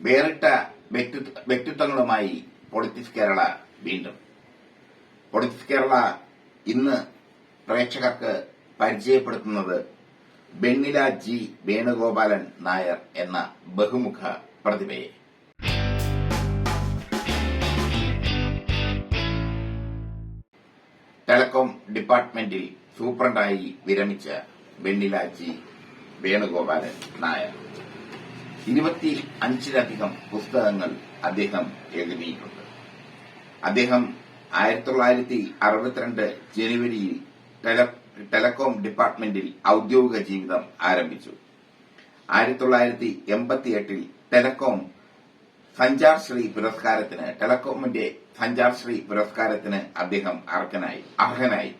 വേറിട്ട വ്യക്തിത്വ- വ്യക്തിത്വങ്ങളുമായി പൊളിറ്റിക്സ് കേരള വീണ്ടും. പൊളിറ്റിക്സ് കേരള ഇന്ന് പ്രേക്ഷകർക്ക് പരിചയപ്പെടുത്തുന്നത് ബെണ്ണില ജി വേണുഗോപാലൻ നായർ എന്ന ബഹുമുഖ പ്രതിഭയെ. ടെലികോം ഡിപ്പാർട്ട്മെന്റിൽ സൂപ്രണ്ടായി വിരമിച്ച ബെണ്ണില ജി വേണുഗോപാലൻ നായർ. ഇരുപത്തി അഞ്ചിലധികം പുസ്തകങ്ങൾ അദ്ദേഹം എഴുതിയിട്ടുണ്ട്. അദ്ദേഹം ആയിരത്തി തൊള്ളായിരത്തി അറുപത്തിരണ്ട് ജനുവരിയിൽ ടെലകോം ഡിപ്പാർട്ട്മെന്റിൽ ഔദ്യോഗിക ജീവിതം ആരംഭിച്ചു. ആയിരത്തി തൊള്ളായിരത്തി എൺപത്തിയെട്ടിൽ ടെലികോം സഞ്ചാർ ശ്രീ പുരസ്കാരത്തിന് ടെലകോമിന്റെ സഞ്ചാർ ശ്രീ പുരസ്കാരത്തിന് അദ്ദേഹം അർഹനായി അർഹനായി.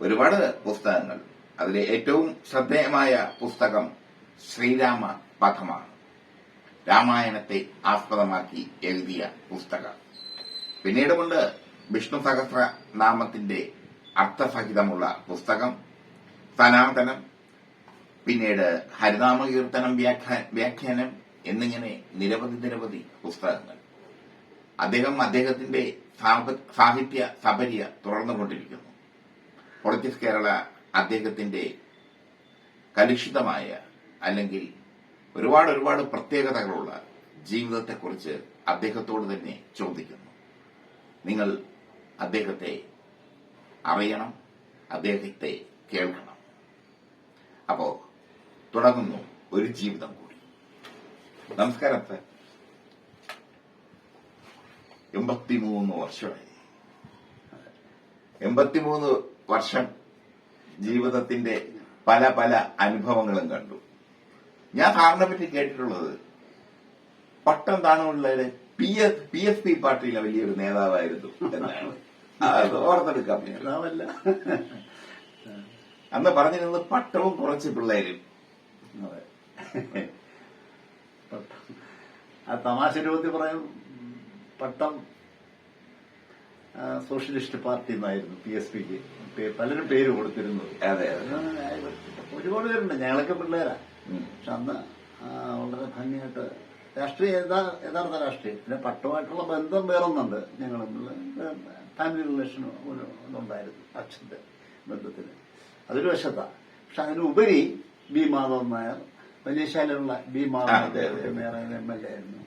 ഒരുപാട് പുസ്തകങ്ങൾ. അതിലെ ഏറ്റവും ശ്രദ്ധേയമായ പുസ്തകം ശ്രീരാമ പഥമാണ് രാമായണത്തെ ആസ്പദമാക്കി എഴുതിയ പുസ്തകം. പിന്നീടുമുണ്ട് വിഷ്ണു സഹസ്ര നാമത്തിന്റെ അർത്ഥസഹിതമുള്ള പുസ്തകം സനാതനം പിന്നീട് ഹരിനാമ കീർത്തനം വ്യാഖ്യാനം എന്നിങ്ങനെ നിരവധി നിരവധി പുസ്തകങ്ങൾ. അദ്ദേഹം അദ്ദേഹത്തിന്റെ സാഹിത്യ സപര്യ തുടർന്നുകൊണ്ടിരിക്കുന്നു. പൊളിറ്റിക്സ് കേരള അദ്ദേഹത്തിന്റെ കലുഷിതമായ അല്ലെങ്കിൽ ഒരുപാട് ഒരുപാട് പ്രത്യേകതകളുള്ള ജീവിതത്തെക്കുറിച്ച് അദ്ദേഹത്തോട് തന്നെ ചോദിക്കുന്നു. നിങ്ങൾ അദ്ദേഹത്തെ അറിയണം അദ്ദേഹത്തെ കേൾക്കണം. അപ്പോ തുടങ്ങുന്നു ഒരു ജീവിതം കൂടി. നമസ്കാരം സർ എൺപത്തിമൂന്ന് വർഷമായി. എൺപത്തിമൂന്ന് വർഷം ജീവിതത്തിന്റെ പല പല അനുഭവങ്ങളും കണ്ടു. ഞാൻ സാറിനെ പറ്റി കേട്ടിട്ടുള്ളത്. Pattom താണുള്ളവര് P S P S P പാർട്ടിയിലെ വലിയൊരു നേതാവായിരുന്നു എന്നാണ്. ഓർത്തെടുക്കാം. നേതാവല്ല. അന്ന് പറഞ്ഞിരുന്നത് പട്ടവും കുറച്ച് പിള്ളേരും. അതെ. ആ തമാശ രൂപത്തിൽ പറയും പട്ടം സോഷ്യലിസ്റ്റ് പാർട്ടി എന്നായിരുന്നു പി എസ് പിക്ക്. പലരും പേര് കൊടുത്തിരുന്നു അതെ അതെ. ഒരുപാട് പേരുണ്ട്. ഞങ്ങളൊക്കെ പിള്ളേരാ. പക്ഷെ അന്ന് വളരെ ഭംഗിയായിട്ട് രാഷ്ട്രീയ യഥാ- യഥാർത്ഥ രാഷ്ട്രീയം. പിന്നെ പട്ടുമായിട്ടുള്ള ബന്ധം വേറൊന്നുണ്ട്. ഞങ്ങൾ ഫാമിലി റിലേഷൻ ഉണ്ടായിരുന്നു അച്ഛന്റെ ബന്ധത്തിന്. അതൊരു വശത്താ. പക്ഷെ അതിനുപരി B Madhavan Nair വലിയശാലുള്ള B Madhavan M L A ആയിരുന്നു.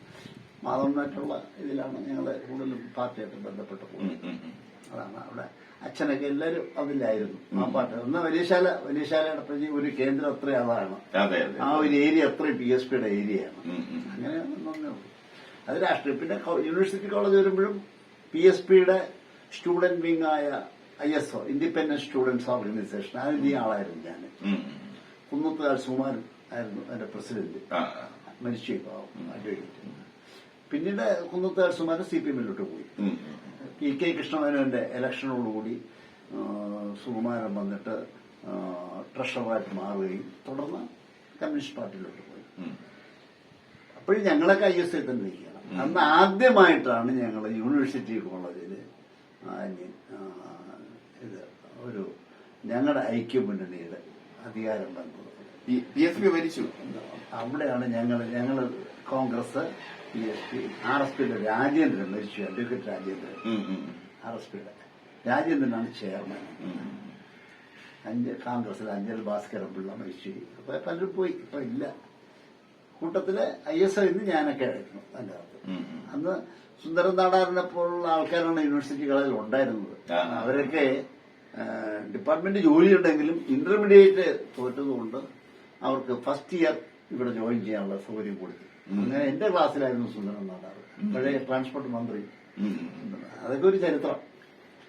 മാധവനായിട്ടുള്ള ഇതിലാണ് ഞങ്ങൾ കൂടുതലും പാർട്ടിയായിട്ട് ബന്ധപ്പെട്ട് പോകുന്നത് ഉം. അവിടെ അച്ഛനൊക്കെ എല്ലാവരും അതിലായിരുന്നു. ആ പാട്ട്. എന്നാ വലിയശാല വലിയശാലയുടെ പ്രതി ഒരു കേന്ദ്രം അത്ര അതാണ് അതെ അതെ ആ ഒരു ഏരിയ അത്ര പി എസ് പിയുടെ ഏരിയയാണ്. അങ്ങനെ അത് രാഷ്ട്രീയം. പിന്നെ യൂണിവേഴ്സിറ്റി കോളേജ് വരുമ്പോഴും പി എസ് പിയുടെ സ്റ്റുഡന്റ് വിങ് ആയ I S O independent students organisation അതിന്റെ ആളായിരുന്നു ഞാൻ. ഉം, സുമാൻ ആയിരുന്നു അതിന്റെ പ്രസിഡന്റ് മനുഷ്യ മരിച്ചു പാവം. അഡ്വക്കേറ്റ് പിന്നീട് കുന്നത്തുകാൽ സുമാൻ സി പി എമ്മിലോട്ട് പോയി. പി കെ കൃഷ്ണമേനോന്റെ ഇലക്ഷനോടുകൂടി സുകുമാരൻ വന്നിട്ട് ട്രഷറായിട്ട് മാറുകയും തുടർന്ന് കമ്മ്യൂണിസ്റ്റ് പാർട്ടിയിലോട്ട് പോയി. അപ്പോഴും ഞങ്ങളൊക്കെ ഐ എസ് ഐ തന്നെ ഇരിക്കണം അന്ന് ആദ്യമായിട്ടാണ് ഞങ്ങൾ യൂണിവേഴ്സിറ്റി കോളേജിൽ ഇത് ഒരു ഞങ്ങളുടെ ഐക്യമുന്നണിയുടെ അധികാരം വന്നത്. പി- പി എസ് പി ഭരിച്ചു. അവിടെയാണ് ഞങ്ങൾ ഞങ്ങൾ Congress P S P R S പിയുടെ രാജേന്ദ്രൻ മരിച്ചു. അഡ്വക്കേറ്റ് രാജേന്ദ്രൻ. ആർ എസ് പിയുടെ രാജേന്ദ്രനാണ് ചെയർമാൻ. അഞ്ചൽ അഞ്ച് കോൺഗ്രസിൽ അഞ്ചൽ ഭാസ്കരൻ പിള്ള മരിച്ചു. അപ്പൊ പലരും പോയി. ഇപ്പൊ ഇല്ല. കൂട്ടത്തിൽ ഐ എസ് ഐന്ന് ഞാനൊക്കെ ആയിരുന്നു അതിന്റെ അകത്ത്. അന്ന് സുന്ദരൻ നാടാറിനെ പോലുള്ള ആൾക്കാരാണ് യൂണിവേഴ്സിറ്റി യൂണിവേഴ്സിറ്റികളിൽ ഉണ്ടായിരുന്നത്. അവരൊക്കെ ഡിപ്പാർട്ട്മെന്റ് ഡിപ്പാർട്ട്മെന്റ് ജോലിയുണ്ടെങ്കിലും ഇന്റർമീഡിയറ്റ് തോറ്റതുകൊണ്ട് അവർക്ക് ഫസ്റ്റ് ഇയർ ഇവിടെ ജോയിൻ ചെയ്യാനുള്ള സൗകര്യം കൊടുത്തു. അങ്ങനെ എന്റെ ക്ലാസ്സിലായിരുന്നു സുന്ദരൻ നാടാറ്. പഴയ ട്രാൻസ്പോർട്ട് മന്ത്രി. അതൊക്കെ ഒരു ചരിത്രം.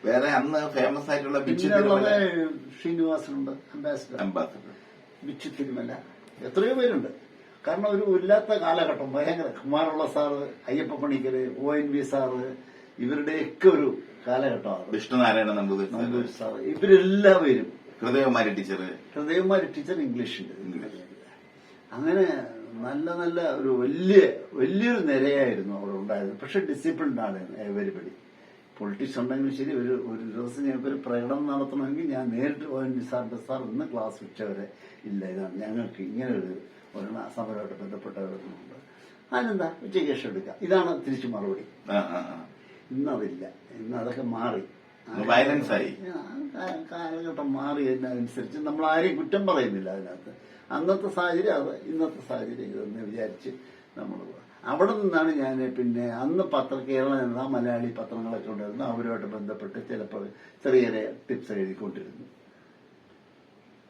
വേറെ അന്ന് ഫേമസ് ആയിട്ടുള്ള ശ്രീനിവാസനുണ്ട് അംബാസിഡർ അംബാസിഡർ ബിച്ചു തിരുമല. എത്രയോ പേരുണ്ട്. കാരണം ഒരു ഇല്ലാത്ത കാലഘട്ടം ഭയങ്കര. കുമാറുള്ള sir Ayyappa Panicker O N V sir ഇവരുടെയൊക്കെ ഒരു കാലഘട്ടമാണ്. വിഷ്ണുനാരായണ നമ്പൂതിരി സാറ്. ഇവരെല്ലാവരും. ഹൃദയകുമാരി ടീച്ചർ ഹൃദയകുമാരി ടീച്ചർ ഇംഗ്ലീഷിൽ ഇംഗ്ലീഷ്. അങ്ങനെ നല്ല നല്ല ഒരു വലിയ വലിയൊരു നിരയായിരുന്നു അവിടെ ഉണ്ടായിരുന്നത് പക്ഷെ ഡിസിപ്ലിൻഡ് ആണ് എവരിബഡി പൊളിറ്റിക്സ് ഉണ്ടെങ്കിലും ശരി ഒരു ഒരു ദിവസം ഞങ്ങൾക്ക് ഒരു പ്രകടനം നടത്തണമെങ്കിൽ ഞാൻ നേരിട്ട് വി സാറിന്റെ സാർ ഇന്ന് ക്ലാസ് ഉച്ചവരെ ഇല്ല. ഇതാണ് ഞങ്ങൾക്ക് ഇങ്ങനെ ഒരു ഒരു സമരമായിട്ട് ബന്ധപ്പെട്ടവരുന്നുണ്ട് അതിനെന്താ? ഉച്ചയ്ക്ക് ശേഷം എടുക്കുക ഇതാണ് തിരിച്ചു മറുപടി. ഇന്നതില്ല. ഇന്ന് അതൊക്കെ മാറി. വയലൻസ് ആയി. കാലഘട്ടം മാറി അതിനനുസരിച്ച് നമ്മൾ ആരെയും കുറ്റം പറയുന്നില്ല അതിനകത്ത്. അന്നത്തെ സാഹചര്യം അത് ഇന്നത്തെ സാഹചര്യം ഇതെന്ന് വിചാരിച്ച് നമ്മൾ അവിടെ നിന്നാണ് ഞാൻ പിന്നെ അന്ന് പത്ര കേരള എന്ന മലയാളി പത്രങ്ങളൊക്കെ ഉണ്ടായിരുന്നു. അവരുമായിട്ട് ബന്ധപ്പെട്ട് ചിലപ്പോൾ ചെറിയ ചെറിയ ടിപ്സ് എഴുതിക്കൊണ്ടിരുന്നു.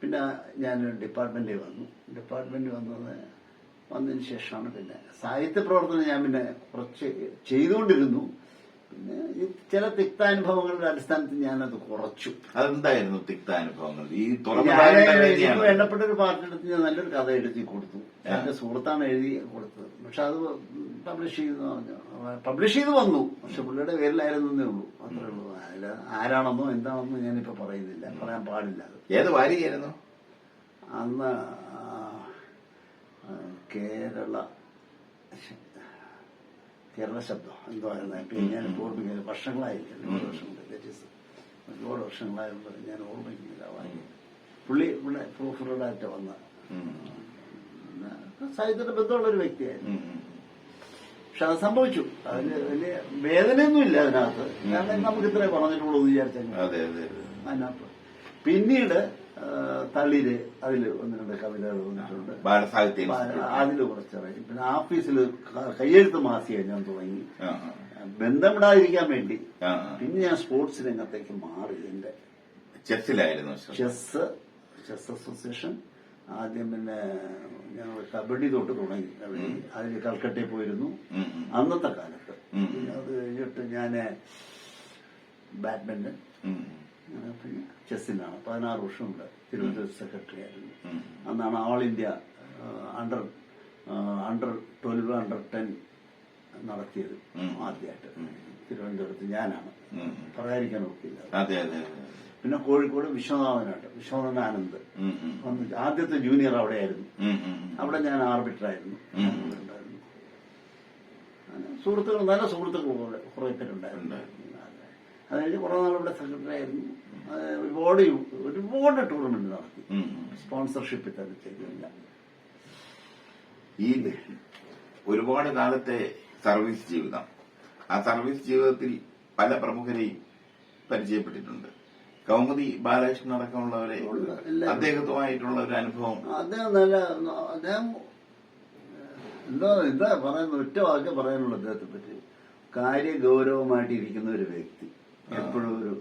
പിന്നെ ഞാൻ ഡിപ്പാർട്ട്മെന്റിൽ വന്നു. ഡിപ്പാർട്ട്മെന്റ് വന്നത് വന്നതിന് ശേഷമാണ് പിന്നെ സാഹിത്യ പ്രവർത്തനം ഞാൻ പിന്നെ കുറച്ച് ചെയ്തുകൊണ്ടിരുന്നു. ചില തിക്താനുഭവങ്ങളുടെ അടിസ്ഥാനത്തിൽ ഞാനത് കുറച്ചു. അതെന്തായിരുന്നു തിക്താനുഭവങ്ങൾ? ഈ തുറന്നു എനിക്ക്. വേണ്ടപ്പെട്ട ഒരു പാർട്ടിയെടുത്ത് ഞാൻ നല്ലൊരു കഥ എഴുതി കൊടുത്തു. എന്റെ സുഹൃത്താണ് എഴുതി കൊടുത്തത്. പക്ഷെ അത് പബ്ലിഷ് ചെയ്തു പബ്ലിഷ് ചെയ്ത് വന്നു. പക്ഷെ പുള്ളിയുടെ പേരിലായിരുന്നേ ഉള്ളൂ. അത്രേ ഉള്ളൂ. അതിൽ ആരാണെന്നോ എന്താണെന്നോ ഞാനിപ്പോ പറയുന്നില്ല. പറയാൻ പാടില്ല ഏത് വാരിയായിരുന്നു അന്ന് കേരള കേരള ശബ്ദം എന്തോ ആയിരുന്നു. ഇപ്പൊ ഞാൻ ഓർമ്മിക്കുന്നത് വർഷങ്ങളായി ഒരുപാട് വർഷങ്ങൾ വർഷങ്ങളായതുകൊണ്ട് ഞാൻ ഓർമ്മിക്കുന്നില്ല വാങ്ങി പുള്ളി ഇവിടെ പ്രൂഫ് റീഡായിട്ട് വന്ന. സാഹിത്യത്തിന്റെ ബന്ധമുള്ള ഒരു വ്യക്തിയായിരുന്നു. പക്ഷെ അത് സംഭവിച്ചു. അതിന് വലിയ വേദനയൊന്നും ഇല്ല അതിനകത്ത്. കാരണം നമുക്ക് ഇത്രേ പറഞ്ഞിട്ടുള്ളൂ എന്ന് വിചാരിച്ചു അതെ അതെ അതെ. അതിനകത്ത്. പിന്നീട് തളിര് അതിൽ ഒന്ന് രണ്ട് കവിതകൾ വന്നിട്ടുണ്ട്. ബാലസാഹിത്യ. അതിൽ കുറച്ചിറങ്ങി. പിന്നെ ഓഫീസിൽ കയ്യെഴുത്ത് മാസിക ഞാൻ തുടങ്ങി. ബന്ധമിടാതിരിക്കാൻ വേണ്ടി. പിന്നെ ഞാൻ സ്പോർട്സ് രംഗത്തേക്ക് മാറി. എന്റെ ചെസ്സിലായിരുന്നു. Chess chess association. ആദ്യം പിന്നെ ഞങ്ങൾ കബഡി തൊട്ട് തുടങ്ങി. കബഡി. അതിൽ കൽക്കട്ടയിൽ പോയിരുന്നു. അന്നത്തെ കാലത്ത്. അത് കഴിഞ്ഞിട്ട് ഞാൻ ബാഡ്മിന്റൺ. പിന്നെ ചെസ്സിലാണ് പതിനാറ് വർഷമുണ്ട് തിരുവനന്തപുരം സെക്രട്ടറി ആയിരുന്നു. അന്നാണ് all India under under twelve under ten നടത്തിയത്. ആദ്യമായിട്ട്. തിരുവനന്തപുരത്ത് ഞാനാണ്. പറയാതിരിക്കാൻ ഒക്കില്ല. പിന്നെ കോഴിക്കോട് വിശ്വനാഥനായിട്ട് വിശ്വനാഥൻ ആനന്ദ്. വന്ന് ആദ്യത്തെ ജൂനിയർ അവിടെയായിരുന്നു. അവിടെ ഞാൻ ആർബിറ്ററായിരുന്നു സുഹൃത്തുക്കൾ നല്ല സുഹൃത്തുക്കൾ കുറെ പേരുണ്ടായിരുന്നു. അതായത് കുറേ നാൾ ഇവിടെ സെക്രട്ടറി ആയിരുന്നു. ഒരുപാട് ഒരുപാട് ടൂർണമെന്റ് നടത്തി. സ്പോൺസർഷിപ്പ്. തന്നെ ചെയ്തില്ല ഈ ഒരുപാട് കാലത്തെ സർവീസ് ജീവിതം. ആ സർവീസ് ജീവിതത്തിൽ പല പ്രമുഖരെയും പരിചയപ്പെട്ടിട്ടുണ്ട്. കൗമുദി ബാലകൃഷ്ണൻ അടക്കമുള്ളവരെ. അദ്ദേഹത്തുമായിട്ടുള്ള ഒരു അനുഭവം. അദ്ദേഹം നല്ല അദ്ദേഹം എന്താ എന്താ പറയുന്ന ഒറ്റ വാക്ക് പറയാനുള്ള അദ്ദേഹത്തെ പറ്റി കാര്യ ഗൗരവമായിട്ട് ഇരിക്കുന്ന ഒരു വ്യക്തി. എപ്പോഴും ഒരു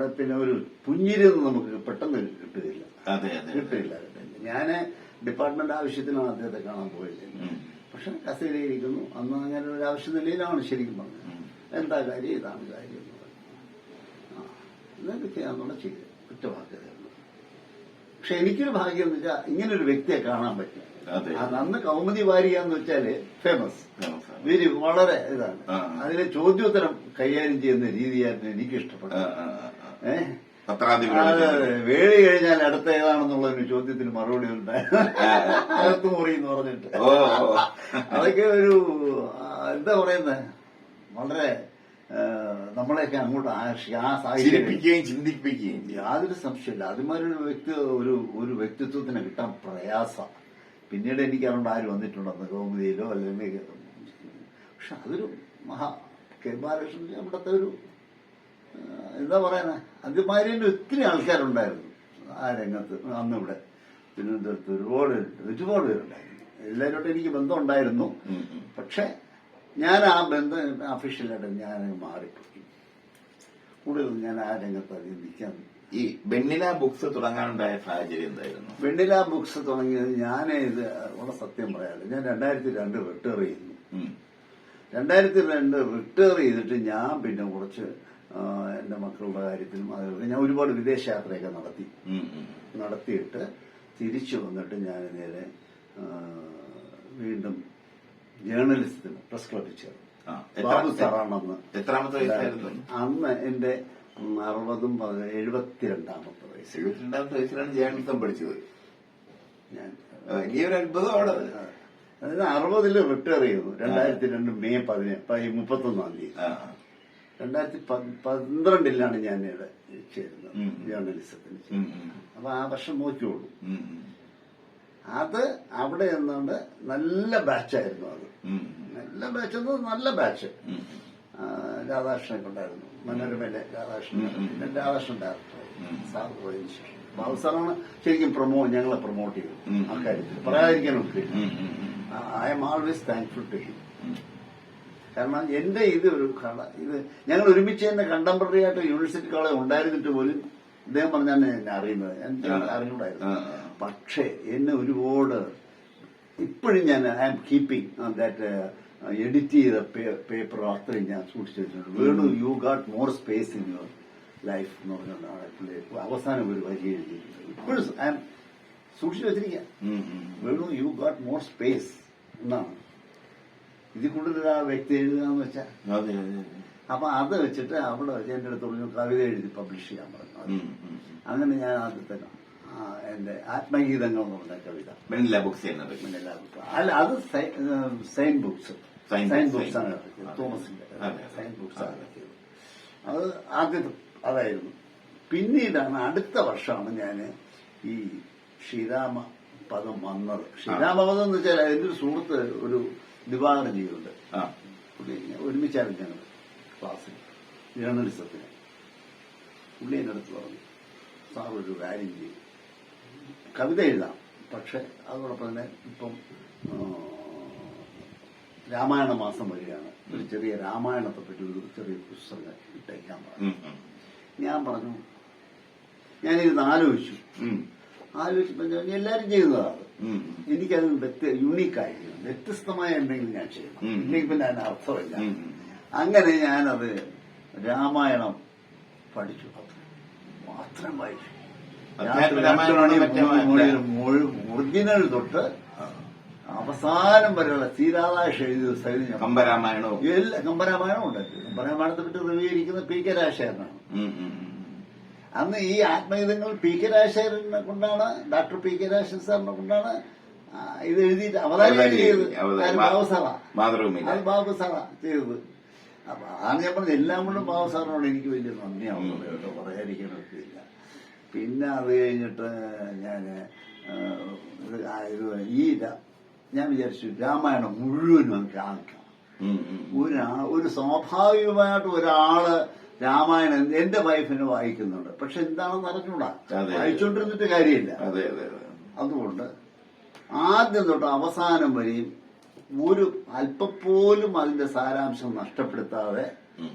അവിടെ പിന്നെ ഒരു പുഞ്ഞിരിയൊന്നും നമുക്ക് പെട്ടെന്ന് കിട്ടുകയില്ല. കിട്ടില്ല ഞാൻ ഡിപ്പാർട്ട്മെന്റ് ആവശ്യത്തിനാണ് അദ്ദേഹത്തെ കാണാൻ പോയത്. പക്ഷെ കസേരയിരിക്കുന്നു അന്ന് അങ്ങനെ ഒരു ആവശ്യ നിലയിലാണ് ശരിക്കും പറഞ്ഞത്. എന്താ കാര്യം? ഇതാണ് കാര്യം എന്ന് പറഞ്ഞു. ആ ഇതൊക്കെ ചെയ്യാന്നുള്ള ചെയ്തു കുറ്റവാക്യതയുള്ളൂ പക്ഷെ എനിക്കൊരു ഭാഗ്യം എന്ന് വെച്ചാൽ ഇങ്ങനെ ഒരു വ്യക്തിയെ കാണാൻ പറ്റും. അന്ന് കൗമുദി വാരിക എന്ന് വെച്ചാൽ ഫേമസ് വെരി വളരെ ഇതാണ്. അതിലെ ചോദ്യോത്തരം കൈകാര്യം ചെയ്യുന്ന രീതിയായിരുന്നു എനിക്ക് ഇഷ്ടപ്പെട്ടത്. ഏഹ്. വേളി കഴിഞ്ഞാൽ അടുത്ത ഏതാണെന്നുള്ള ഒരു ചോദ്യത്തിന് മറുപടി ഉണ്ടായിരുന്നു. മുറി എന്ന് പറഞ്ഞിട്ട്. അതൊക്കെ ഒരു എന്താ പറയുന്നത് വളരെ നമ്മളെയൊക്കെ അങ്ങോട്ട് ചിരിപ്പിക്കുകയും ചിന്തിപ്പിക്കുകയും യാതൊരു സംശയമില്ല അതുമാതിരി വ്യക്തി ഒരു ഒരു വ്യക്തിത്വത്തിന് കിട്ടാൻ പ്രയാസം. പിന്നീട് എനിക്ക് അതുകൊണ്ട് ആര് വന്നിട്ടുണ്ടെന്ന് ഗോമതിയിലോ അല്ലെങ്കിൽ പക്ഷെ അതൊരു മഹാ കെ ബാലകൃഷ്ണൻ അവിടുത്തെ ഒരു എന്താ പറയുന്നത് അതുമാതിരി തന്നെ ഒത്തിരി ആൾക്കാരുണ്ടായിരുന്നു ആ രംഗത്ത് അന്ന് അന്നിവിടെ. തിരുവനന്തപുരത്ത് ഒരുപാട് ഒരുപാട് പേരുണ്ടായിരുന്നു. എല്ലാവരോട്ടും എനിക്ക് ബന്ധം ഉണ്ടായിരുന്നു. പക്ഷെ ഞാൻ ആ ബന്ധം അഫീഷ്യലായിട്ട് ഞാൻ മാറിപ്പോയി. കൂടുതൽ ഞാൻ ആ രംഗത്ത് അതിൽ നിൽക്കാൻ ഈ വെണ്ണില ബുക്സ് തുടങ്ങാനുണ്ടായ സാഹചര്യം എന്തായിരുന്നു? വെണ്ണില ബുക്സ് തുടങ്ങിയത് ഞാൻ ഇത് ഉള്ള സത്യം പറയാറ് ഞാൻ രണ്ടായിരത്തി രണ്ട് റിട്ടയർ ചെയ്യുന്നു. രണ്ടായിരത്തി രണ്ട് റിട്ടയർ ചെയ്തിട്ട് ഞാൻ പിന്നെ കുറച്ച് ആ, എന്റെ മക്കളുടെ കാര്യത്തിലും അതുപോലെ ഞാൻ ഒരുപാട് വിദേശ യാത്രയൊക്കെ നടത്തി. നടത്തിയിട്ട് തിരിച്ചു വന്നിട്ട് ഞാൻ നേരെ വീണ്ടും ജേർണലിസത്തിന് പ്രസ് ക്ലബിൽ ചേർന്നു. ബാബു സാറാണെന്ന്. അന്ന് എന്റെ അറുപതും പതി- എഴുപത്തിരണ്ടാമത്തെ വയസ്സ്. എഴുപത്തിരണ്ടാമത്തെ വയസ്സിലാണ് ജേർണലിസം പഠിച്ചത്. ഞാൻ. വലിയൊരു അത്ഭുതമാണ് അത്. അതായത് അറുപതിൽ റിട്ടയർ ചെയ്തു രണ്ടായിരത്തി രണ്ട് മെയ് പതിനെ മുപ്പത്തൊന്നാം തീയതി. രണ്ടായിരത്തി പന്ത്രണ്ടിലാണ് ഞാൻ ഇവിടെ ചേരുന്നത്. ജേർണലിസത്തിന് അപ്പൊ ആ വർഷം നോക്കിയോളൂ. അത് അവിടെ നിന്നുകൊണ്ട് നല്ല ബാച്ചായിരുന്നു അത്. നല്ല ബാച്ച് എന്നത് നല്ല ബാച്ച്. രാധാകൃഷ്ണൻ ഉണ്ടായിരുന്നു മനോരമയിലെ രാധാകൃഷ്ണൻ. പിന്നെ രാധാകൃഷ്ണൻ ഡയറക്ടറായി ഉം. സാർ പോയതിനു ശേഷം. ബാബു സാറാണ് ശരിക്കും പ്രൊമോ ഞങ്ങളെ പ്രൊമോട്ട് ചെയ്തു ആ കാര്യത്തിൽ പറയാതിരിക്കാൻ ഒക്കില്ല. ഉം. I'm always thankful to him. കാരണം എന്റെ ഇത് ഒരു കട ഇത് ഞങ്ങൾ ഒരുമിച്ച് തന്നെ കണ്ടംപററി ആയിട്ട് യൂണിവേഴ്സിറ്റി കോളേജ് ഉണ്ടായിരുന്നിട്ട് പോലും ഇദ്ദേഹം പറഞ്ഞാണ് എന്നെ അറിയുന്നത്. എനിക്ക്. അറിഞ്ഞൂടായിരുന്നു. പക്ഷേ എന്നെ ഒരുപാട് ഇപ്പോഴും ഞാൻ I am keeping that edit ചെയ്ത പേപ്പർ അത്രയും ഞാൻ സൂക്ഷിച്ചു വെച്ചിട്ടുണ്ട്. Venu you got more space in your life എന്ന് പറഞ്ഞുകൊണ്ടാണ് പുള്ളി അവസാനം ഒരു വരി എഴുതിയിട്ടുണ്ട്. ഇപ്പോഴും ഐ ആം സൂക്ഷിച്ചു വെച്ചിരിക്കുക. Venu you got more space എന്നാണ്. ഇതിൽ കൂടുതൽ ആ വ്യക്തി എഴുതാന്ന് വെച്ചാ? വെച്ചാൽ അതെ അതെ. അപ്പൊ അത് വെച്ചിട്ട് അവിടെ വെച്ച് എന്റെ അടുത്ത് പറഞ്ഞു കവിത എഴുതി പബ്ലിഷ് ചെയ്യാൻ പറഞ്ഞു. അങ്ങനെ ഞാൻ ആദ്യത്തെ എന്റെ ആത്മഗീതങ്ങൾ എന്ന് പറഞ്ഞ കവിത. മെനില ബുക്സ് അല്ല അത് സൈൻ ബുക്സ് സൈൻ ബുക്സ് ആണ് തോമസിന്റെ. സൈൻ ബുക്സ് ആണ് അത് ആദ്യത്തെ അതായിരുന്നു. പിന്നീടാണ് അടുത്ത വർഷമാണ് ഞാൻ ഈ ശ്രീരാമ പദം വന്നത്. ശ്രീരാമപദം എന്ന് വെച്ചാൽ എന്റെ ഒരു സുഹൃത്ത് ഒരു ദിവാകരൻ ചെയ്യുന്നുണ്ട് ആ. പുള്ളി ഒരുമിച്ചായിരുന്നു ഞങ്ങൾ ക്ലാസ്സിൽ ജേർണലിസത്തിന് പുള്ളി എന്റെ അടുത്ത് പറഞ്ഞു സാർ ഒരു കാര്യം ചെയ്യും. കവിത എഴുതാം. പക്ഷെ അതോടൊപ്പം തന്നെ ഇപ്പം രാമായണ മാസം വരികയാണ്. ഒരു ചെറിയ രാമായണത്തെ പറ്റി ഒരു ചെറിയ പുസ്തകം ഇട്ടേക്കാൻ പറഞ്ഞു. ഞാൻ പറഞ്ഞു ഞാനിരുന്ന് ആലോചിച്ചു. ഉം. എല്ലാരും ചെയ്യുന്നതാണ്. എനിക്കത് വ്യത്യ യുണീക്കായിരിക്കണം വ്യത്യസ്തമായ എന്തെങ്കിലും ഞാൻ ചെയ്യണം. എനിക്ക് ഇല്ലെങ്കിൽ പിന്നെ അതിന് അർത്ഥമില്ല. അങ്ങനെ ഞാനത് രാമായണം പഠിച്ചു. മാത്രം വായിച്ചു. ഒറിജിനൽ തൊട്ട് അവസാനം വരെയുള്ള ശ്രീരാധാകൃഷ്ണ എഴുതിയ ഞാൻ കമ്പരാമായണവും. എല്ലാ കമ്പരാമായണവും ഉണ്ട് കമ്പരാമായണത്തെ പറ്റി റിവ്യൂ ഇരിക്കുന്ന പി കെ രാജശേഖരനാണ്. അന്ന് ഈ ആത്മഗീതങ്ങൾ പി കെ രാജശേഖരനെ കൊണ്ടാണ് ഡോക്ടർ പി കെ രാജശേഖരൻ സാറിനെ കൊണ്ടാണ് ഇത് എഴുതിയിട്ട് അവതാരം ചെയ്തത്. ബാബു സാറാ. അത് ബാബു സാറാ ചെയ്തത്. അപ്പൊ അതാണ് ഞാൻ പറഞ്ഞത്. എല്ലാം കൊണ്ടും ബാബു സാറിനോട് എനിക്ക് വലിയ നന്ദിയാവുന്നത് കേട്ടോ. പറയാതിരിക്കാൻ പിന്നെ അത് കഴിഞ്ഞിട്ട് ഞാൻ ഈ ഞാൻ വിചാരിച്ചു രാമായണം മുഴുവനും നമുക്ക് ആക്കാം. ഒരു സ്വാഭാവികമായിട്ട് ഒരാൾ രാമായണം എന്റെ വൈഫിനെ വായിക്കുന്നുണ്ട്. പക്ഷെ എന്താണെന്ന് അറിഞ്ഞൂടാ വായിച്ചോണ്ടിരുന്നിട്ട് കാര്യമില്ല. അതെ അതെ അതെ. അതുകൊണ്ട് ആദ്യം തൊട്ട് അവസാനം വരെയും ഒരു അല്പപ്പോലും അതിന്റെ സാരാംശം നഷ്ടപ്പെടുത്താതെ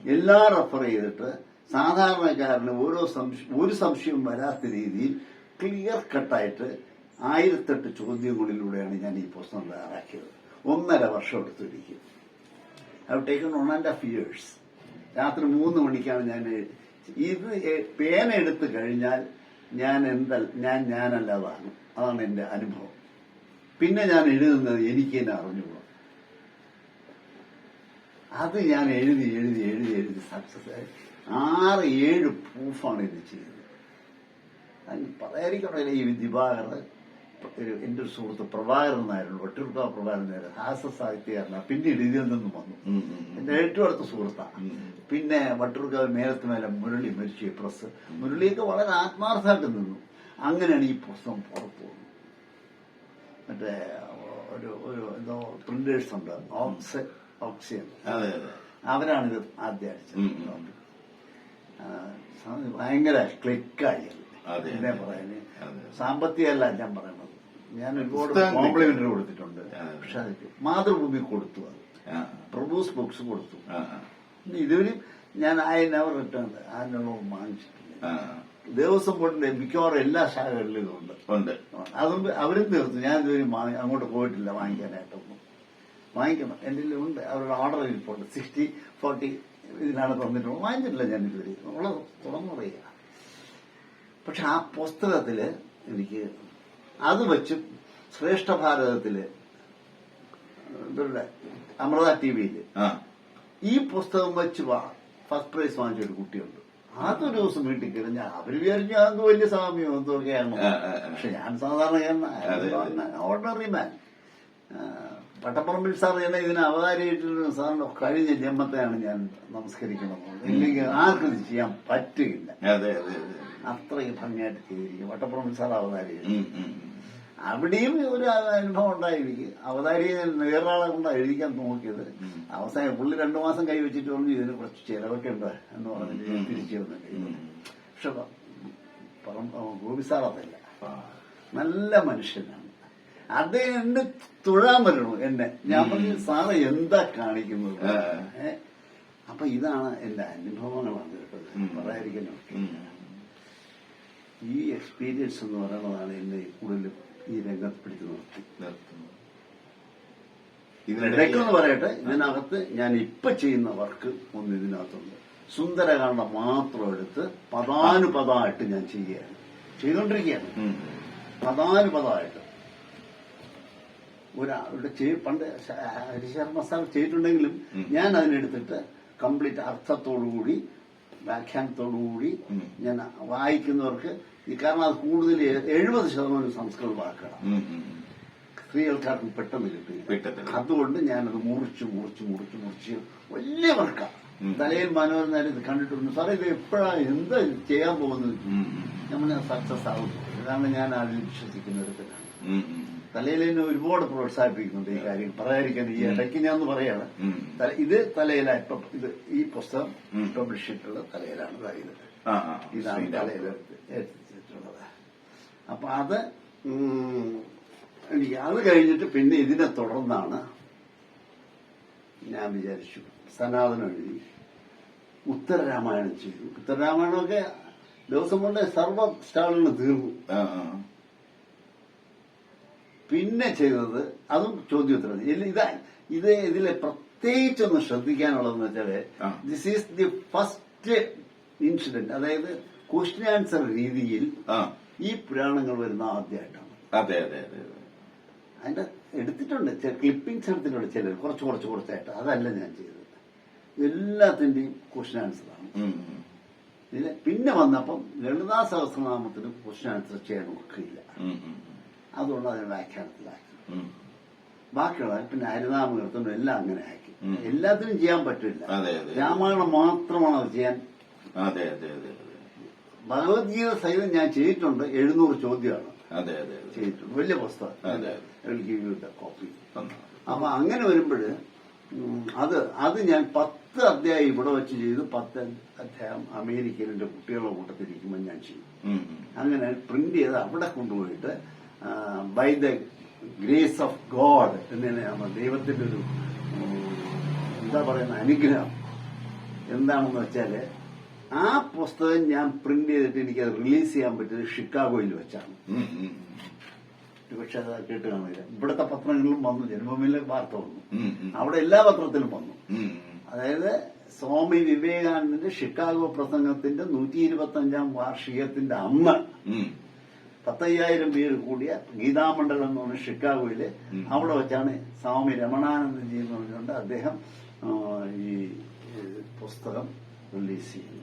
എല്ലാം റെഫർ ചെയ്തിട്ട് സാധാരണക്കാരന് ഓരോ സംശയം ഒരു സംശയവും വരാത്ത രീതിയിൽ ക്ലിയർ കട്ടായിട്ട് ആയിരത്തെട്ട് ചോദ്യങ്ങളിലൂടെയാണ് ഞാൻ ഈ പുസ്തകം തയ്യാറാക്കിയത്. ഒന്നര വർഷം എടുത്തിരിക്കും I taken one and half years രാത്രി മൂന്ന് മണിക്കാണ് ഞാൻ ഇത് പേന എടുത്തു കഴിഞ്ഞാൽ ഞാൻ എന്താ ഞാൻ ഞാനല്ലാതാണ് അതാണ് എന്റെ അനുഭവം. പിന്നെ ഞാൻ എഴുതുന്നത് എനിക്ക് തന്നെ അറിഞ്ഞുകൂടാ. അത് ഞാൻ എഴുതി എഴുതി എഴുതി എഴുതി സക്സസ് ആയി. ആറ് ഏഴ് പ്രൂഫാണ് ഇത് ചെയ്തത്. പറയാതിരിക്കണമല്ലോ ഈ ദിവാകർ ഒരു എന്റെ ഒരു സുഹൃത്ത് പ്രഭാകരൻ നായരുണ്ട്. ഒട്ടിർക്കാവ് പ്രഭാകരൻ നായർ ഹാസ്യ സാഹിത്യകാരനാണ് പിന്നീട് ഇതിൽ നിന്നും വന്നു. എന്റെ ഏറ്റവും അടുത്ത സുഹൃത്താണ് പിന്നെ വട്ടൂർക്കാവ് മേലത്ത് മേലെ മുരളി മരിച്ചു പ്രസ്. മുരളിയൊക്കെ വളരെ ആത്മാർത്ഥമായിട്ട് നിന്നു. അങ്ങനെയാണ് ഈ പുസ്തകം പുറത്തു പോകുന്നത് മറ്റേ ഒരു ഒരു എന്തോ പ്രിന്റേഴ്സ് ഉണ്ട്. ഓക്സ് ഓക്സിയൻ അവരാണ് ഇത് ആദ്യം അടിച്ചത്. ഭയങ്കര ക്ലിക്കായി അതെ. പറയാന് സാമ്പത്തികമല്ല ഞാൻ പറയണത് ഞാൻ ഒരുപാട് കോംപ്ലിമെന്ററി കൊടുത്തിട്ടുണ്ട്. പക്ഷെ അത് മാതൃഭൂമി കൊടുത്തു അത്. ആ. പ്രൊഡ്യൂസ് ബുക്സ് കൊടുത്തു. ആ. ആ. ഇതുവരെയും ഞാൻ ഐ നെവർ റിട്ടേൺ അതിനുള്ള വാങ്ങിച്ചിട്ടില്ല. ആ. ദേവസ്വം ബോർഡിന്റെ മിക്കവാറും എല്ലാ ശാഖകളിലും ഇതുണ്ട് ഉണ്ട്. അതുകൊണ്ട് അവരും തീർത്തു. ഞാൻ ഇതുവരെയും അങ്ങോട്ട് പോയിട്ടില്ല വാങ്ങിക്കാനായിട്ടൊന്നും. വാങ്ങിക്കണം. എന്റെ കയ്യിൽ ഉണ്ട്. അവരുടെ ഓർഡർ ഇരിപ്പുണ്ട് സിക്സ്റ്റി ഫോർട്ടി ഇതിനാണ് തന്നിട്ടുള്ളത്. വാങ്ങിച്ചിട്ടില്ല ഞാൻ ഇതുവരെ. ഉള്ളത് തുറന്നു പറയുക പക്ഷെ ആ പുസ്തകത്തിൽ എനിക്ക് അത് വെച്ച് ശ്രേഷ്ഠ ഭാരതത്തിൽ ഇവരുടെ അമൃത ടി വിയിൽ ഈ പുസ്തകം വെച്ച് ഫസ്റ്റ് പ്രൈസ് വാങ്ങിച്ച ഒരു കുട്ടിയുണ്ട്. അതൊരു ദിവസം വീട്ടിൽ കയറി ഞാൻ അവർ വിചാരിച്ചു അത് വലിയ സാമ്യം എന്തൊക്കെയാണ്. പക്ഷെ ഞാൻ സാധാരണ ഓർഡിനറി മാൻ പട്ടപ്പറമ്പിൽ സാർ എന്നെ ഇതിന് അവതാരിയിട്ടിരുന്ന സാറിന്റെ കഴിഞ്ഞ ജന്മത്തെയാണ് ഞാൻ നമസ്കരിക്കണം ഇല്ലെങ്കിൽ ആർക്കും ഇത് ചെയ്യാൻ പറ്റുകയില്ല. അതെ അത്രയും ഭംഗിയായിട്ട് ചെയ്തിരിക്കും. വട്ടപ്പറമ്പിൽ സാർ ഉം. അവിടെയും ഒരു അനുഭവം ഉണ്ടായിരിക്കും. അവതാരി വേറൊരാളെ കൊണ്ടാണ് എഴുതിക്കാൻ നോക്കിയത് അവസാനം പുള്ളി രണ്ടു മാസം കൈവച്ചിട്ട് പറഞ്ഞു ഇതിന് കുറച്ച് ചിലവൊക്കെ ഉണ്ട് എന്ന് പറഞ്ഞിട്ട് തിരിച്ചു വന്നു. പക്ഷെ ഗോപിസാറത്തല്ല ഗോപി സാർ അതല്ല. നല്ല മനുഷ്യനാണ്. അദ്ദേഹം എന്നെ തൊഴാൻ വരണു എന്നെ. ഞാൻ പറഞ്ഞു സാറ് എന്താ കാണിക്കുന്നത്. അപ്പൊ ഇതാണ് എന്റെ അനുഭവങ്ങളാണ് കേട്ടത് ഉം. ഈ എക്സ്പീരിയൻസ് എന്ന് പറയുന്നതാണ് എന്നെ കൂടുതൽ ഈ രംഗത്ത് പിടിച്ചു നിർത്തി. നിർത്തുന്നു. ഇടയ്ക്കെന്ന് ഇതിനിടയ്ക്ക് പറയട്ടെ ഇതിനകത്ത് ഞാൻ ഇപ്പൊ ചെയ്യുന്ന വർക്ക് ഒന്ന് ഇതിനകത്തുണ്ട്. സുന്ദരകാന്ഡ മാത്രം എടുത്ത് പതാനുപതായിട്ട് ഞാൻ ചെയ്യുകയാണ്. ചെയ്തുകൊണ്ടിരിക്കുകയാണ് ഉം. ഒരാളുടെ ചെയ്- പണ്ട് ഹരിശർമ്മ സാർ ചെയ്തിട്ടുണ്ടെങ്കിലും. ഞാൻ അതിനെടുത്തിട്ട് കംപ്ലീറ്റ് അർത്ഥത്തോടുകൂടി വ്യാഖ്യാനത്തോടുകൂടി. ഞാൻ വായിക്കുന്നവർക്ക് ഈ കാരണം അത് കൂടുതൽ എഴുപത് ശതമാനം സംസ്കൃത വാക്കുകളാണ് സ്ത്രീകൾക്കാർക്ക് പെട്ടെന്ന് കിട്ടും. അതുകൊണ്ട് ഞാനത് മുറിച്ച് മുറിച്ച് മുറിച്ച് മുറിച്ച് വലിയ വർക്കാണ്. തലയിൽ മനോരഞ്ഞാൽ ഇത് കണ്ടിട്ടുണ്ട് സാറേ ഇത് എപ്പോഴാ എന്താ ചെയ്യാൻ പോകുന്നത്. നമ്മൾ സക്സസ് ആവുന്നു അതാണ് ഞാൻ അതിൽ ഒരു ഉം, തന്നെ ഒരുപാട് പ്രോത്സാഹിപ്പിക്കുന്നുണ്ട് ഈ കാര്യം പറയാതിരിക്കാൻ ഈ ഇടയ്ക്ക് ഞാൻ പറയാണ് ഇത് തലയില ഇപ്പൊ ഇത് ഈ പുസ്തകം. പബ്ലിഷ് ചെയ്തിട്ടുള്ള തലയിലാണ് പറയുന്നത്. ഇതാണ്. തലയിൽ എത്തിച്ചിട്ടുള്ളത് അപ്പൊ അത് എനിക്ക് അത് കഴിഞ്ഞിട്ട് പിന്നെ ഇതിനെ തുടർന്നാണ് ഞാൻ വിചാരിച്ചു സനാതനം എഴുതി ഉത്തരരാമായണം ചെയ്തു ഉത്തരരാമായണമൊക്കെ ദിവസം കൊണ്ട് സർവ സ്റ്റാളുകൾ തീർന്നു. പിന്നെ ചെയ്തത് അതും ചോദ്യോത്തരം ഇതാ ഇത് ഇതിലെ പ്രത്യേകിച്ചൊന്ന് ശ്രദ്ധിക്കാനുള്ളതെന്ന് വെച്ചാൽ. This is the first incident അതായത് ക്വസ്റ്റ്യൻ ആൻസർ രീതിയിൽ. ഈ പുരാണങ്ങൾ വരുന്ന ആദ്യമായിട്ടാണ്. അതെ അതെ അതെ അതെ. അതിന്റെ എടുത്തിട്ടുണ്ട്. ക്ലിപ്പിംഗ്സ് എടുത്തിട്ടുണ്ട് ചിലർ. കുറച്ച് കുറച്ച് കുറച്ചായിട്ട്. അതല്ല ഞാൻ ചെയ്തത്. എല്ലാത്തിന്റെയും ക്വസ്റ്റ്യൻ ആൻസറാണ്. പിന്നെ വന്നപ്പം ലളിതാ സഹസ്രനാമത്തിന് ക്വസ്റ്റ്യൻ ആൻസർ ചെയ്യാൻ ഒക്കില്ല. അതുകൊണ്ട് അതിനെ വ്യാഖ്യാനത്തിലാക്കി. ബാക്കിയുള്ള പിന്നെ ഹരിനാമകീർത്തനം എല്ലാം അങ്ങനെ ആക്കി. എല്ലാത്തിനും ചെയ്യാൻ പറ്റില്ല. രാമായണം മാത്രമാണ് അത് ചെയ്യാൻ. ഭഗവത്ഗീത സഹിതം ഞാൻ ചെയ്തിട്ടുണ്ട്. എഴുന്നൂറ് ചോദ്യമാണ്. ചെയ്തിട്ടുണ്ട്. വലിയ പുസ്തകം. കോപ്പി. അപ്പൊ അങ്ങനെ വരുമ്പോഴ് അത് അത് ഞാൻ പത്ത് അധ്യായം ഇവിടെ വെച്ച് ചെയ്തു. പത്ത് അധ്യായം അമേരിക്കയിലെ എന്റെ കുട്ടികളുടെ കൂട്ടത്തിരിക്കുമ്പോൾ ഞാൻ ചെയ്യും. അങ്ങനെ പ്രിന്റ് ചെയ്ത് അവിടെ കൊണ്ടുപോയിട്ട് by the grace of God എന്നാണ് ദൈവത്തിന്റെ ഒരു എന്താ പറയുന്ന അനുഗ്രഹം എന്താണെന്ന് വെച്ചാൽ ആ പുസ്തകം ഞാൻ പ്രിന്റ് ചെയ്തിട്ട് എനിക്ക് അത് റിലീസ് ചെയ്യാൻ പറ്റിയത് ഷിക്കാഗോയിൽ വെച്ചാണ്. പക്ഷെ അത് കേട്ട് കാണില്ല ഇവിടുത്തെ പത്രങ്ങളിലും വന്നു ജന്മഭൂമിയിലെ വാർത്ത വന്നു. അവിടെ എല്ലാ പത്രത്തിലും വന്നു. അതായത് സ്വാമി വിവേകാനന്ദന്റെ ഷിക്കാഗോ പ്രസംഗത്തിന്റെ നൂറ്റി ഇരുപത്തി അഞ്ചാം വാർഷികത്തിന്റെ അന്ന്. പത്തയ്യായിരം പേര് കൂടിയ ഗീതാമണ്ഡലം എന്ന് പറഞ്ഞ ഷിക്കാഗോയിൽ. അവിടെ വെച്ചാണ് സ്വാമി രമണാനന്ദജി എന്ന് പറഞ്ഞുകൊണ്ട് അദ്ദേഹം ഈ പുസ്തകം റിലീസ് ചെയ്യുന്നത്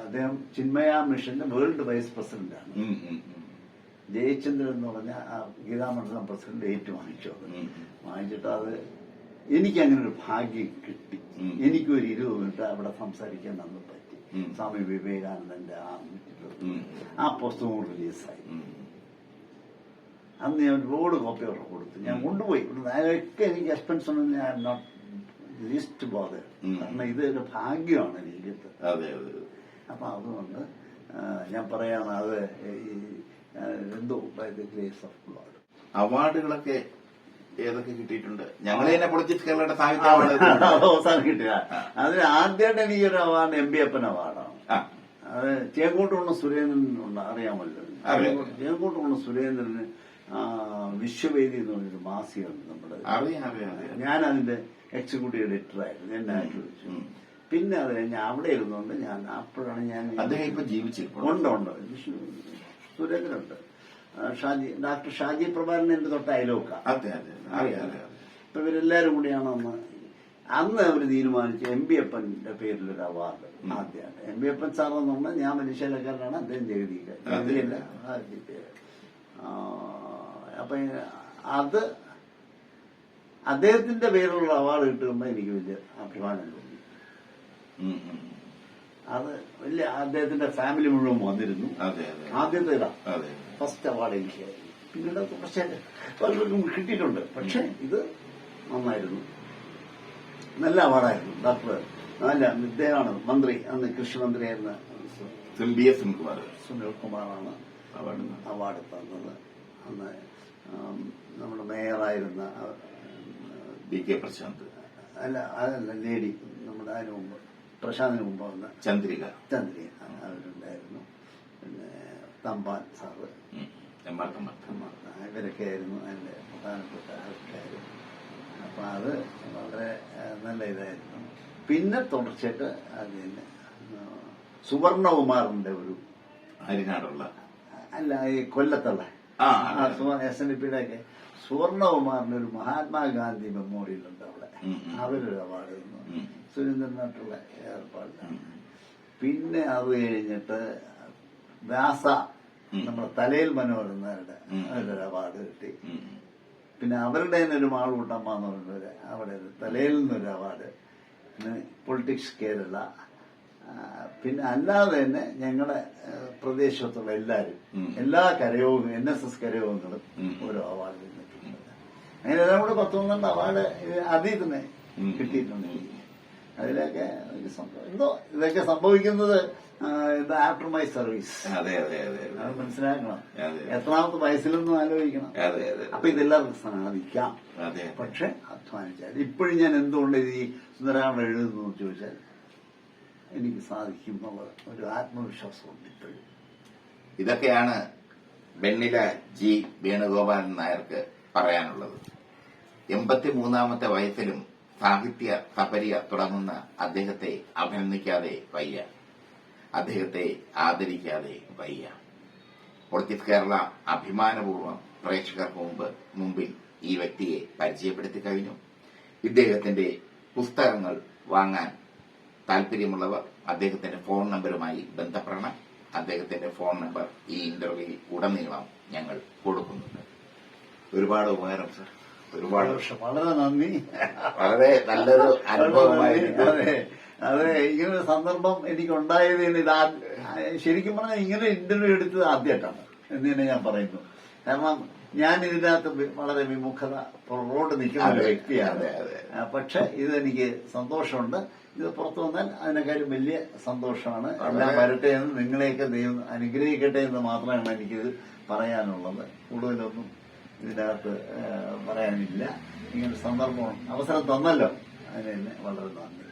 അദ്ദേഹം ചിന്മയ മിഷന്റെ വേൾഡ് വൈസ് പ്രസിഡന്റാണ്. ജയചന്ദ്രൻ എന്ന് പറഞ്ഞ ആ ഗീതാമണ്ഡലം പ്രസിഡന്റ് ഏറ്റുവാങ്ങിച്ചു അത് ഉം. വാങ്ങിച്ചിട്ട് അത് എനിക്ക് അങ്ങനെ ഒരു ഭാഗ്യം കിട്ടി എനിക്കൊരു ഇരുപത് മിനിറ്റ് അവിടെ സംസാരിക്കാൻ അന്ന് പറ്റി സ്വാമി വിവേകാനന്ദന്റെ ആ. ആ പുസ്തകം റിലീസായി. അന്ന് ഞാൻ ഒരുപാട് കോപ്പി കൊടുത്തു. ഞാൻ കൊണ്ടുപോയി. അതൊക്കെ എനിക്ക് എക്സ്പെൻസ് ഒന്നും ഞാൻ നോട്ട് ലീസ്റ്റ് ബോധ കാരണം ഇത് ഒരു ഭാഗ്യമാണ് എനിക്ക്. അപ്പൊ അതുകൊണ്ട് ഞാൻ പറയാണ് അത് എന്തോ by the grace of God അവാർഡുകളൊക്കെ ഏതൊക്കെ കിട്ടിയിട്ടുണ്ട്? ഞങ്ങളെ തന്നെ പൊളിറ്റിക്സ് കേരളയുടെ സാഹിത്യ അവാർഡ് അവസാനം കിട്ടിയ. അതിന് ആദ്യമായിട്ട് എനിക്ക് ഒരു അവാർഡ് എം ബി അപ്പൻ അവാർഡാണ്. അത് ചേങ്കോട്ടുള്ള സുരേന്ദ്രൻ ഉണ്ട് അറിയാമല്ലോ. അറിയാം. ചേങ്കോട്ടുള്ള സുരേന്ദ്രന് വിശ്വവേദി എന്ന് പറഞ്ഞൊരു മാസികയുണ്ട് നമ്മുടെ അറിയാം അറിയാം അറിയാം. ഞാൻ അതിന്റെ എക്സിക്യൂട്ടീവ് എഡിറ്റർ ആയിരുന്നു എന്നെ വെച്ചു പിന്നെ അത് കഴിഞ്ഞ് അവിടെ ഇരുന്നുകൊണ്ട് ഞാൻ അപ്പോഴാണ് ഞാൻ അദ്ദേഹം ഇപ്പൊ ജീവിച്ചിരിപ്പുണ്ട് ഉണ്ട് ഉണ്ട്. സുരേന്ദ്രനുണ്ട്. ഷാജി ഡോക്ടർ ഷാജി പ്രഭാകരൻ എന്റെ തൊട്ട് അയലോക്ക. അതെ അതെ അറിയാം ഇപ്പൊ ഇവരെല്ലാരും കൂടിയാണ് അന്ന് അന്ന് അവർ തീരുമാനിച്ചു എം ബി അപ്പന്റെ പേരിലൊരു അവാർഡ്. ആദ്യമാണ് എം ബി അപ്പൻ സാറെന്ന് പറഞ്ഞാൽ ഞാൻ മനുഷ്യലക്കാരനാണ് അദ്ദേഹം ജഗതി ജഗതിയല്ല ആ, അപ്പൊ അത് അദ്ദേഹത്തിന്റെ പേരിലുള്ള അവാർഡ് കിട്ടുമ്പോ എനിക്ക് വലിയ അഭിമാനം തോന്നി. അത് വലിയ അദ്ദേഹത്തിന്റെ ഫാമിലി മുഴുവൻ വന്നിരുന്നു. ആദ്യത്തെ ഇതാ ഫസ്റ്റ് അവാർഡ് എനിക്ക് പിന്നീട് പക്ഷേ പലർക്കും കിട്ടിയിട്ടുണ്ട്. പക്ഷെ ഇത് നന്നായിരുന്നു. നല്ല അവാർഡായിരുന്നു ഡോക്ടർ നല്ല ഇദ്ദേഹമാണ് മന്ത്രി അന്ന് കൃഷി മന്ത്രിയായിരുന്ന സിംബിയ സിംകുമാർ സുനിൽ കുമാറാണ് അവാർഡ് അവാർഡ് തന്നത്. അന്ന് നമ്മുടെ മേയറായിരുന്ന ബി കെ പ്രശാന്ത്. അല്ല അതല്ല ലേഡി നമ്മുടെ അതിന് മുമ്പ് പ്രശാന്തിന് മുമ്പ് വന്ന ചന്ദ്രിക. ചന്ദ്രിക അവരുണ്ടായിരുന്നു. പിന്നെ തമ്പാൻ സാറ്. ഇവരൊക്കെ ആയിരുന്നു അതിന്റെ പ്രധാനപ്പെട്ട ആൾക്കാർ അപ്പൊ അത് വളരെ നല്ല ഇതായിരുന്നു. പിന്നെ തുടർച്ചയായിട്ട് അതിന് സുവർണകുമാറിന്റെ ഒരു ഹരിനാടുള്ള അല്ല ഈ കൊല്ലത്തുള്ള. ആ, എസ് എൻ ഡി പിയുടെ ഒക്കെ സുവർണകുമാറിന് ഒരു മഹാത്മാഗാന്ധി മെമ്മോറിയൽ ഉണ്ട് അവിടെ. അവരൊരു അവാർഡ് തന്നു. സുരേന്ദ്രനായിട്ടുള്ള ഏർപ്പാടിലാണ് പിന്നെ അത് കഴിഞ്ഞിട്ട് വ്യാസ. നമ്മുടെ തലയിൽ മനോഹരന്മാരുടെ. അവരൊരു അവാർഡ് കിട്ടി പിന്നെ അവരുടെ തന്നെ ഒരു മാളൂട്ടമ്മ എന്ന് പറഞ്ഞവര് അവിടെ തലയിൽ നിന്നൊരു അവാർഡ് പിന്നെ പൊളിറ്റിക്സ് കേരള പിന്നെ അല്ലാതെ തന്നെ ഞങ്ങളുടെ പ്രദേശത്തുള്ള എല്ലാവരും എല്ലാ കരയോഗവും എൻ എസ് എസ് കരയോഗങ്ങളും. ഓരോ അവാർഡ് കിട്ടിയിട്ടുണ്ട്. അങ്ങനെ എല്ലാം കൂടെ പത്ത് പന്ത്രണ്ട് അവാർഡ് അതിൽ തന്നെ കിട്ടിയിട്ടുണ്ട്. അതിലൊക്കെ എന്തോ ഇതൊക്കെ സംഭവിക്കുന്നത് ആഫ്റ്റർ മൈ സർവീസ് അതെ അതെ അതെ മനസ്സിലാക്കണം. എത്രാമത്തെ വയസ്സിലൊന്നും ആലോചിക്കണം. അതെ അതെ അപ്പൊ ഇതെല്ലാം സാധിക്കാം. അതെ പക്ഷെ അധ്വാനിച്ചാൽ ഇപ്പോഴും ഞാൻ എന്തുകൊണ്ട് ഈ സുന്ദരാമൻ എഴുതുന്നു ചോദിച്ചാൽ എനിക്ക് സാധിക്കും ഒരു ആത്മവിശ്വാസമുണ്ട് ഇപ്പോഴും. ഇതൊക്കെയാണ് വെണ്ണില ജി വേണുഗോപാലൻ നായർക്ക് പറയാനുള്ളത്. എൺപത്തി മൂന്നാമത്തെ വയസ്സിലും സാഹിത്യ സപര്യ തുടങ്ങുന്ന അദ്ദേഹത്തെ അഭിനന്ദിക്കാതെ വയ്യ. അദ്ദേഹത്തെ ആദരിക്കാതെ വയ്യ. പൊളിറ്റിക്സ് കേരള അഭിമാനപൂർവം പ്രേക്ഷകർക്ക് മുമ്പ് മുമ്പിൽ ഈ വ്യക്തിയെ പരിചയപ്പെടുത്തി കഴിഞ്ഞു. ഇദ്ദേഹത്തിന്റെ പുസ്തകങ്ങൾ വാങ്ങാൻ താല്പര്യമുള്ളവർ അദ്ദേഹത്തിന്റെ ഫോൺ നമ്പറുമായി ബന്ധപ്പെടണം. അദ്ദേഹത്തിന്റെ ഫോൺ നമ്പർ ഈ ഇന്റർവ്യൂ ഉടനീളം ഞങ്ങൾ കൊടുക്കുന്നുണ്ട്. ഒരുപാട് ഉപകാരം സർ ഒരുപാട് വളരെ നന്ദി. വളരെ നല്ലൊരു അനുഭവമായിരുന്നു. അതെ ഇങ്ങനൊരു സന്ദർഭം എനിക്ക് ഉണ്ടായതിന് ഇത് ശരിക്കും പറഞ്ഞാൽ ഇങ്ങനെ ഇന്റർവ്യൂ എടുത്തത് ആദ്യമായിട്ടാണ് എന്ന് തന്നെ ഞാൻ പറയുന്നു. കാരണം ഞാൻ ഇതിനകത്ത് വളരെ വിമുഖത പുറകോട്ട് നിൽക്കുന്ന ഒരു വ്യക്തിയാണ്. പക്ഷെ ഇതെനിക്ക് സന്തോഷമുണ്ട്. ഇത് പുറത്തു വന്നാൽ അതിനെക്കാളും വലിയ സന്തോഷമാണ്. എല്ലാം വരട്ടെ എന്ന് നിങ്ങളെയൊക്കെ ദൈവം അനുഗ്രഹിക്കട്ടെ എന്ന് മാത്രമാണ് എനിക്കിത് പറയാനുള്ളത്. കൂടുതലൊന്നും ഇതിനകത്ത് പറയാനില്ല. ഇങ്ങനെ സന്ദർഭം അവസരം തന്നല്ലോ. അതിന് വളരെ നന്ദി.